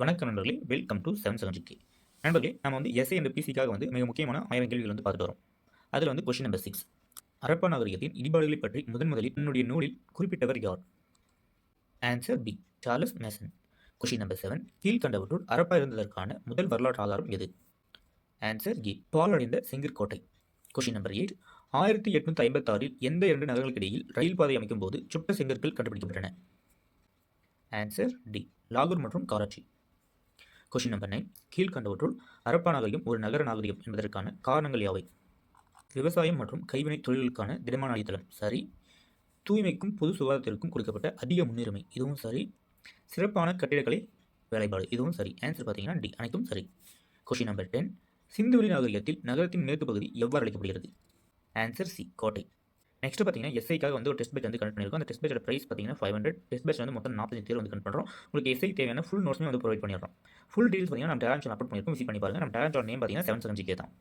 வணக்கம் நண்பர்களே welcome to seven seven K நண்பர்களே நம்ம வந்து எஸ்ஏ என்ற பிசிக்காக வந்து மிக முக்கியமான ஆயிரம் கேள்விகள் வந்து பார்த்துட்டு வரோம். அதில் வந்து கொஸ்டின் நம்பர் சிக்ஸ் அரப்பா நாகரிகத்தின் இடிபாடுகளை பற்றி முதன் முதலில் தன்னுடைய நூலில் குறிப்பிட்டவர் யார்? Answer B Charles Masson question number seven கீழ்கண்டவற்றுள் அரப்பா இருந்ததற்கான முதல் வரலாற்று ஆதாரம் எது? ஆன்சர் ஏ பாலடைந்த செங்கற்கோட்டை கொஸ்டின் நம்பர் எயிட் ஆயிரத்தி எட்நூற்றி ஐம்பத்தாறில் எந்த இரண்டு நகரங்களுக்கிடையில் ரயில் பாதை அமைக்கும் போது சுட்ட செங்கற்கள் கண்டுபிடிக்கப்பட்டன? ஆன்சர் டி லாகூர் மற்றும் கராச்சி. கொஷின் நம்பர் நைன் கீழ்கண்டவற்றுள் அரப்பா நாகரிகம் ஒரு நகர நாகரிகம் என்பதற்கான காரணங்கள் யாவை? விவசாயம் மற்றும் கைவினைத் தொழில்களுக்கான திடமான அடித்தளம். சரி. தூய்மைக்கும் பொது சுகாதாரத்திற்கும் கொடுக்கப்பட்ட அதிக முன்னுரிமை. இதுவும் சரி. சிறப்பான கட்டிடக்கலை வேலைப்பாடு. இதுவும் சரி. ஆன்சர் பார்த்தீங்கன்னா டி அனைத்தும் சரி. கொஷின் நம்பர் டென் சிந்துவெளி நாகரிகத்தில் நகரத்தின் மேற்கு பகுதி எவ்வாறு அழைக்கப்படுகிறது? ஆன்சர் சி கோட்டை. நெக்ஸ்ட் பார்த்தீங்கன்னா எஸ்ஐக்காக வந்து ஒரு டெஸ்ட் பேட்ச் வந்து கனெக்ட் பண்ணிருக்கோம் அந்த டெஸ்ட் பேச்சோட ப்ரைஸ் பார்த்தீங்கன்னா ஃபைவ் ஹண்ட்ரட் டெஸ்ட் பேட்ச் வந்து மொத்தம் நாற்பத்தஞ்சு தேர் வந்து கனெக்ட் பண்ணுறோம். உங்களுக்கு எஸ்ஐ தேவையான ஃபுல் நோட்ஸுமே வந்து ப்ரொவைட் பண்ணிடுறோம். ஃபுல் டீல்ஸ் பார்த்தீங்கன்னா நம்ம டேலண்ட் அப்லோட் பண்ணியிருக்கோம். விசிட் பண்ணி பாருங்க. நம்ம டேலண்டோட நேம் பார்த்தீங்கன்னா செவன் செவன் ஜிகே தான்.